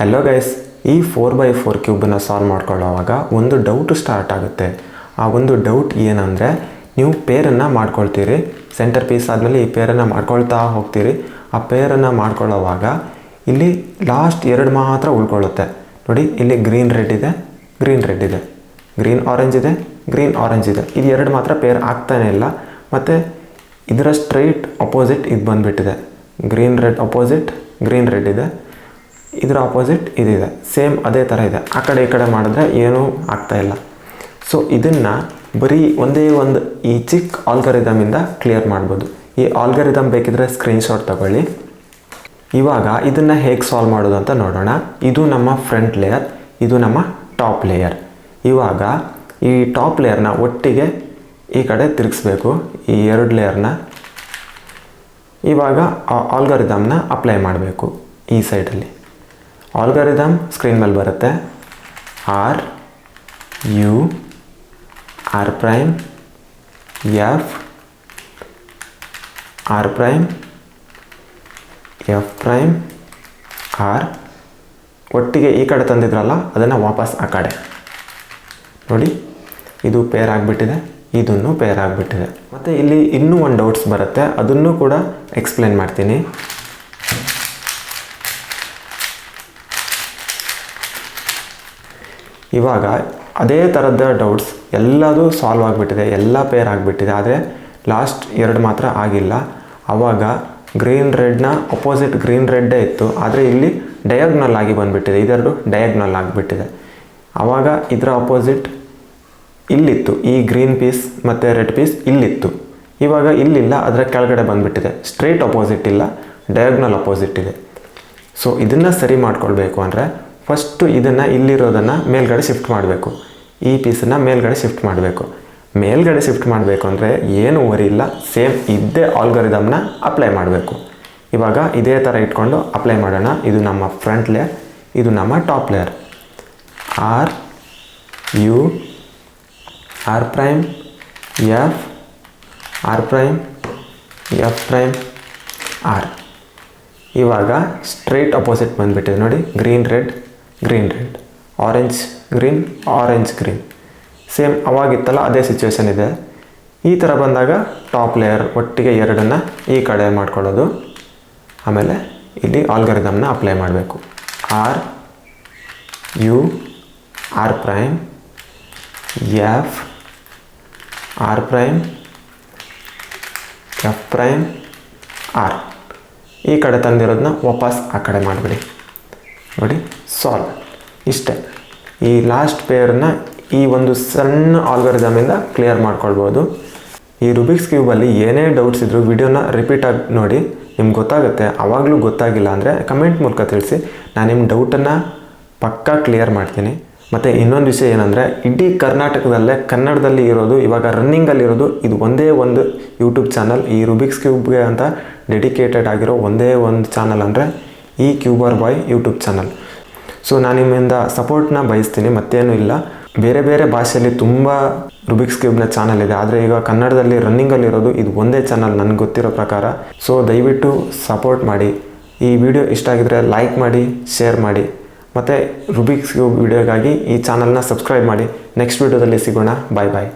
Hello guys ಈ four by four ಕ್ಯೂಬನ್ನು solve ಮಾಡ್ಕೊಳ್ಳೋವಾಗ ಒಂದು ಡೌಟ್ ಸ್ಟಾರ್ಟ್ ಆಗುತ್ತೆ. ಆ ಒಂದು ಡೌಟ್ ಏನಂದರೆ ನೀವು ಪೇರನ್ನು ಮಾಡ್ಕೊಳ್ತೀರಿ. ಸೆಂಟರ್ ಪೀಸ್ ಆದಮೇಲೆ ಈ ಪೇರನ್ನು ಮಾಡ್ಕೊಳ್ತಾ ಹೋಗ್ತೀರಿ. ಆ ಪೇರನ್ನು ಮಾಡ್ಕೊಳ್ಳೋವಾಗ ಇಲ್ಲಿ ಲಾಸ್ಟ್ ಎರಡು ಮಾತ್ರ ಉಳ್ಕೊಳ್ಳುತ್ತೆ. ನೋಡಿ, ಇಲ್ಲಿ ಗ್ರೀನ್ ರೆಡ್ ಇದೆ ಗ್ರೀನ್ ರೆಡ್ ಇದೆ. ಗ್ರೀನ್ ಆರೆಂಜ್ ಇದೆ ಗ್ರೀನ್ ಆರೆಂಜ್ ಇದೆ. ಇದು ಎರಡು ಮಾತ್ರ ಪೇರ್ ಆಗ್ತಾನೆ ಇಲ್ಲ. ಮತ್ತು ಇದರ ಸ್ಟ್ರೈಟ್ ಅಪೋಸಿಟ್ ಇದು ಬಂದುಬಿಟ್ಟಿದೆ. Green red opposite green red ಇದೆ. ಇದರ ಆಪೋಸಿಟ್ ಇದಿದೆ. ಸೇಮ್ ಅದೇ ಥರ ಇದೆ. ಆ ಕಡೆ ಈ ಕಡೆ ಮಾಡಿದ್ರೆ ಏನೂ ಆಗ್ತಾ ಇಲ್ಲ. ಸೊ ಇದನ್ನು ಬರೀ ಒಂದೇ ಒಂದು ಈ ಚಿಕ್ಕ ಆಲ್ಗರಿದಮಿಂದ ಕ್ಲಿಯರ್ ಮಾಡ್ಬೋದು. ಈ ಆಲ್ಗರಿದಮ್ ಬೇಕಿದ್ರೆ ಸ್ಕ್ರೀನ್ಶಾಟ್ ತಗೊಳ್ಳಿ. ಇವಾಗ ಇದನ್ನು ಹೇಗೆ ಸಾಲ್ವ್ ಮಾಡೋದು ಅಂತ ನೋಡೋಣ. ಇದು ನಮ್ಮ ಫ್ರಂಟ್ ಲೇಯರ್ ಇದು ನಮ್ಮ ಟಾಪ್ ಲೇಯರ್ ಇವಾಗ ಈ ಟಾಪ್ ಲೇಯರ್ನ ಒಟ್ಟಿಗೆ ಈ ಕಡೆ ತಿರುಗಿಸ್ಬೇಕು. ಈ ಎರಡು ಲೇಯರ್ನ ಇವಾಗ ಆಲ್ಗರಿದಮ್ನ ಅಪ್ಲೈ ಮಾಡಬೇಕು ಈ ಸೈಡಲ್ಲಿ ಆಲ್ಗರಿದಮ್ ಸ್ಕ್ರೀನ್ ಮೇಲೆ ಬರುತ್ತೆ. R U R prime F R prime F prime R ಒಟ್ಟಿಗೆ ಈ ಕಡೆ ತಂದಿದ್ರಲ್ಲ, ಅದನ್ನು ವಾಪಸ್ ಆ ಕಡೆ. ನೋಡಿ, ಇದು ಪೇರ್ ಆಗಿಬಿಟ್ಟಿದೆ. ಇದನ್ನು ಪೇರ್ ಆಗಿಬಿಟ್ಟಿದೆ. ಮತ್ತು ಇಲ್ಲಿ ಇನ್ನೂ ಒಂದು ಡೌಟ್ಸ್ ಬರುತ್ತೆ. ಅದನ್ನು ಕೂಡ ಎಕ್ಸ್ಪ್ಲೇನ್ ಮಾಡ್ತೀನಿ. ಇವಾಗ ಅದೇ ಥರದ ಡೌಟ್ಸ್ ಎಲ್ಲದೂ ಸಾಲ್ವ್ ಆಗಿಬಿಟ್ಟಿದೆ, ಎಲ್ಲ ಪೇರ್ ಆಗಿಬಿಟ್ಟಿದೆ. ಆದರೆ ಲಾಸ್ಟ್ ಎರಡು ಮಾತ್ರ ಆಗಿಲ್ಲ. ಆವಾಗ ಗ್ರೀನ್ ರೆಡ್ನ ಅಪೋಸಿಟ್ ಗ್ರೀನ್ ರೆಡ್ಡೇ ಇತ್ತು. ಆದರೆ ಇಲ್ಲಿ ಡಯಾಗ್ನಲ್ ಆಗಿ ಬಂದುಬಿಟ್ಟಿದೆ. ಇದೆರಡು ಡಯಾಗ್ನಲ್ ಆಗಿಬಿಟ್ಟಿದೆ. ಆವಾಗ ಇದರ ಅಪೋಸಿಟ್ ಇಲ್ಲಿತ್ತು. ಈ ಗ್ರೀನ್ ಪೀಸ್ ಮತ್ತು ರೆಡ್ ಪೀಸ್ ಇಲ್ಲಿತ್ತು. ಇವಾಗ ಇಲ್ಲಿಲ್ಲ, ಅದರ ಕೆಳಗಡೆ ಬಂದುಬಿಟ್ಟಿದೆ. ಸ್ಟ್ರೇಟ್ ಅಪೋಸಿಟ್ ಇಲ್ಲ ಡಯಾಗ್ನಲ್ ಅಪೋಸಿಟ್ ಇದೆ. ಸೊ ಇದನ್ನು ಸರಿ ಮಾಡ್ಕೊಳ್ಬೇಕು ಅಂದರೆ ಫಸ್ಟು ಇದನ್ನು ಇಲ್ಲಿರೋದನ್ನು ಮೇಲ್ಗಡೆ ಶಿಫ್ಟ್ ಮಾಡಬೇಕು. ಈ ಪೀಸನ್ನು ಮೇಲ್ಗಡೆ ಶಿಫ್ಟ್ ಮಾಡಬೇಕು. ಮೇಲ್ಗಡೆ ಶಿಫ್ಟ್ ಮಾಡಬೇಕು ಅಂದರೆ ಏನು ವರಿ ಇಲ್ಲ ಸೇಮ್ ಇದ್ದೇ ಆಲ್ಗರಿದಮ್ನ ಅಪ್ಲೈ ಮಾಡಬೇಕು. ಇವಾಗ ಇದೇ ಥರ ಇಟ್ಕೊಂಡು ಅಪ್ಲೈ ಮಾಡೋಣ. ಇದು ನಮ್ಮ ಫ್ರಂಟ್ ಲೇಯರ್ ಇದು ನಮ್ಮ top layer R U R prime F R prime F prime R ಇವಾಗ ಸ್ಟ್ರೈಟ್ ಅಪೋಸಿಟ್ ಬಂದುಬಿಟ್ಟಿದೆ ನೋಡಿ green red green red orange green orange green same ಅವಾಗಿತ್ತಲ್ಲ, ಅದೇ ಸಿಚುವೇಶನ್ ಇದೆ. ಈ ಥರ ಬಂದಾಗ ಟಾಪ್ ಲೇಯರ್ ಒಟ್ಟಿಗೆ ಎರಡನ್ನು ಈ ಕಡೆ ಮಾಡ್ಕೊಳ್ಳೋದು. ಆಮೇಲೆ ಇಲ್ಲಿ ಆಲ್ಗರಿದಮ್ನ ಅಪ್ಲೈ ಮಾಡಬೇಕು. R U R prime F R prime F prime R ಈ ಕಡೆ ತಂದಿರೋದನ್ನ ವಾಪಸ್ ಆ ಕಡೆ ಮಾಡಿಬಿಡಿ. ನೋಡಿ. ಸಾಲ್ವ್ ಇಷ್ಟೇ. ಈ ಲಾಸ್ಟ್ ಪೇರನ್ನ ಈ ಒಂದು ಸಣ್ಣ ಆಲ್ಗರಿದಮಿಂದ ಕ್ಲಿಯರ್ ಮಾಡ್ಕೊಳ್ಬೋದು. ಈ ರುಬಿಕ್ಸ್ ಕ್ಯೂಬಲ್ಲಿ ಏನೇ ಡೌಟ್ಸ್ ಇದ್ದರೂ ವಿಡಿಯೋನ ರಿಪೀಟಾಗಿ ನೋಡಿ, ನಿಮ್ಗೆ ಗೊತ್ತಾಗುತ್ತೆ. ಆವಾಗಲೂ ಗೊತ್ತಾಗಿಲ್ಲ ಅಂದರೆ ಕಮೆಂಟ್ ಮೂಲಕ ತಿಳಿಸಿ. ನಾನು ನಿಮ್ಮ ಡೌಟನ್ನು ಪಕ್ಕಾ ಕ್ಲಿಯರ್ ಮಾಡ್ತೀನಿ. ಮತ್ತು ಇನ್ನೊಂದು ವಿಷಯ ಏನಂದರೆ, ಇಡೀ ಕರ್ನಾಟಕದಲ್ಲೇ ಕನ್ನಡದಲ್ಲಿ ಇರೋದು, ಇವಾಗ ರನ್ನಿಂಗಲ್ಲಿರೋದು ಇದು ಒಂದೇ ಒಂದು ಯೂಟ್ಯೂಬ್ ಚಾನಲ್ ಈ ರುಬಿಕ್ಸ್ ಕ್ಯೂಬ್ಗೆ ಅಂತ ಡೆಡಿಕೇಟೆಡ್ ಆಗಿರೋ ಒಂದೇ ಒಂದು ಚಾನಲ್ ಅಂದರೆ ಈ cuber boy YouTube channel so ನಾನು ನಿಮ್ಮಿಂದ ಸಪೋರ್ಟ್ನ ಬಯಸ್ತೀನಿ, ಮತ್ತೇನೂ ಇಲ್ಲ. ಬೇರೆ ಬೇರೆ ಭಾಷೆಯಲ್ಲಿ ತುಂಬ ರುಬಿಕ್ಸ್ ಕ್ಯೂಬ್ನ ಚಾನಲ್ ಇದೆ. ಆದರೆ ಈಗ ಕನ್ನಡದಲ್ಲಿ ರನ್ನಿಂಗಲ್ಲಿರೋದು ಇದು ಒಂದೇ ಚಾನಲ್ ನನಗೆ ಗೊತ್ತಿರೋ ಪ್ರಕಾರ. ಸೊ ದಯವಿಟ್ಟು ಸಪೋರ್ಟ್ ಮಾಡಿ. ಈ ವಿಡಿಯೋ ಇಷ್ಟ ಆಗಿದ್ರೆ ಲೈಕ್ ಮಾಡಿ ಶೇರ್ ಮಾಡಿ. ಮತ್ತು ರುಬಿಕ್ಸ್ ಕ್ಯೂಬ್ ವಿಡಿಯೋಗಾಗಿ ಈ ಚಾನಲ್ನ ಸಬ್ಸ್ಕ್ರೈಬ್ ಮಾಡಿ. ನೆಕ್ಸ್ಟ್ ವಿಡಿಯೋದಲ್ಲಿ ಸಿಗೋಣ. ಬಾಯ್ ಬಾಯ್